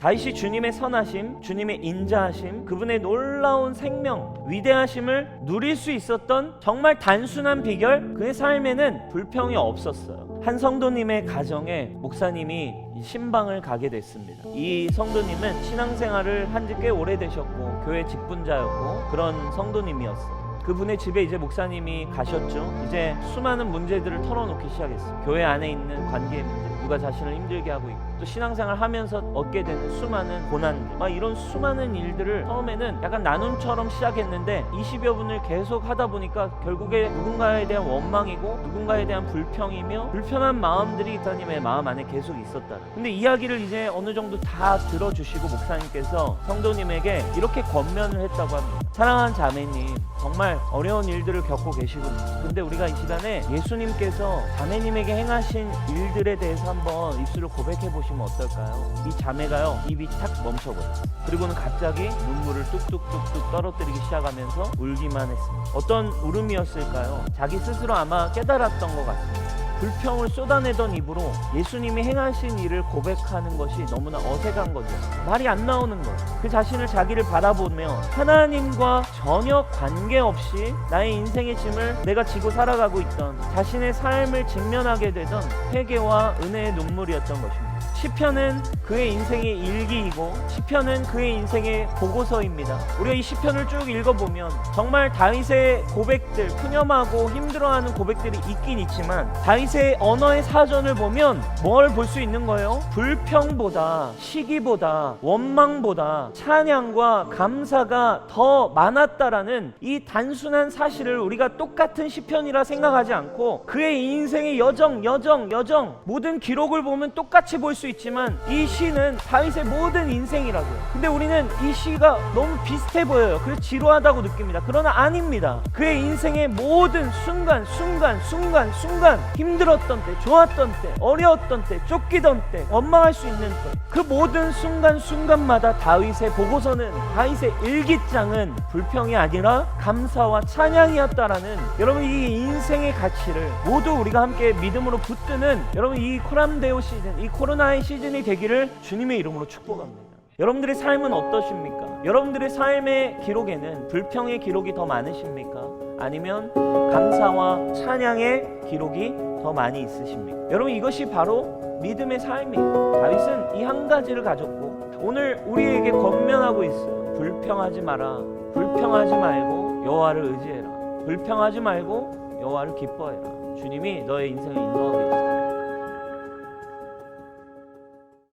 다윗이 주님의 선하심, 주님의 인자하심, 그분의 놀라운 생명, 위대하심을 누릴 수 있었던 정말 단순한 비결, 그의 삶에는 불평이 없었어요. 한 성도님의 가정에 목사님이 이 신방을 가게 됐습니다. 이 성도님은 신앙생활을 한 지 꽤 오래되셨고 교회 직분자였고 그런 성도님이었어요. 그분의 집에 이제 목사님이 가셨죠. 이제 수많은 문제들을 털어놓기 시작했어요. 교회 안에 있는 관계 문제, 누가 자신을 힘들게 하고 있고 또 신앙생활 하면서 얻게 되는 수많은 고난들, 막 이런 수많은 일들을 처음에는 약간 나눔처럼 시작했는데 20여 분을 계속 하다 보니까 결국에 누군가에 대한 원망이고 누군가에 대한 불평이며 불편한 마음들이 이사님의 마음 안에 계속 있었다. 근데 이야기를 이제 어느 정도 다 들어주시고 목사님께서 성도님에게 이렇게 권면을 했다고 합니다. 사랑하는 자매님, 정말 어려운 일들을 겪고 계시군요. 근데 우리가 이 시간에 예수님께서 자매님에게 행하신 일들에 대해서 한번 입술을 고백해 보시면 어떨까요? 이 자매가요, 입이 탁 멈춰버렸어요. 그리고는 갑자기 눈물을 뚝뚝뚝뚝 떨어뜨리기 시작하면서 울기만 했습니다. 어떤 울음이었을까요? 자기 스스로 아마 깨달았던 것 같습니다. 불평을 쏟아내던 입으로 예수님이 행하신 일을 고백하는 것이 너무나 어색한 거죠. 말이 안 나오는 거예요. 그 자신을 자기를 바라보며 하나님과 전혀 관계없이 나의 인생의 짐을 내가 지고 살아가고 있던 자신의 삶을 직면하게 되던 회개와 은혜의 눈물이었던 것입니다. 시편은 그의 인생의 일기이고 시편은 그의 인생의 보고서입니다. 우리가 이 시편을 쭉 읽어보면 정말 다윗의 고백들, 푸념하고 힘들어하는 고백들이 있긴 있지만 다윗의 언어의 사전을 보면 뭘 볼 수 있는 거예요? 불평보다 시기보다 원망보다 찬양과 감사가 더 많았다라는 이 단순한 사실을 우리가 똑같은 시편이라 생각하지 않고 그의 인생의 여정, 여정, 여정 모든 기록을 보면 똑같이 볼수 있지만 이 시는 다윗의 모든 인생이라고요. 근데 우리는 이 시가 너무 비슷해 보여요. 그래서 지루하다고 느낍니다. 그러나 아닙니다. 그의 인생의 모든 순간, 순간, 순간, 순간 힘들었던 때, 좋았던 때, 어려웠던 때, 쫓기던 때, 원망할 수 있는 때, 그 모든 순간 순간마다 다윗의 보고서는 다윗의 일기장은 불평이 아니라 감사와 찬양이었다라는 여러분 이 인생의 가치를 모두 우리가 함께 믿음으로 붙드는 여러분 이 코람데오 시즌, 이 코로나의 시즌이 되기를 주님의 이름으로 축복합니다. 여러분들의 삶은 어떠십니까? 여러분들의 삶의 기록에는 불평의 기록이 더 많으십니까? 아니면 감사와 찬양의 기록이 더 많이 있으십니까? 여러분 이것이 바로 믿음의 삶이에요. 다윗은 이 한 가지를 가졌고 오늘 우리에게 권면하고 있어요. 불평하지 마라. 불평하지 말고 여호와를 의지해라. 불평하지 말고 여호와를 기뻐해라. 주님이 너의 인생을 인도하고 있다.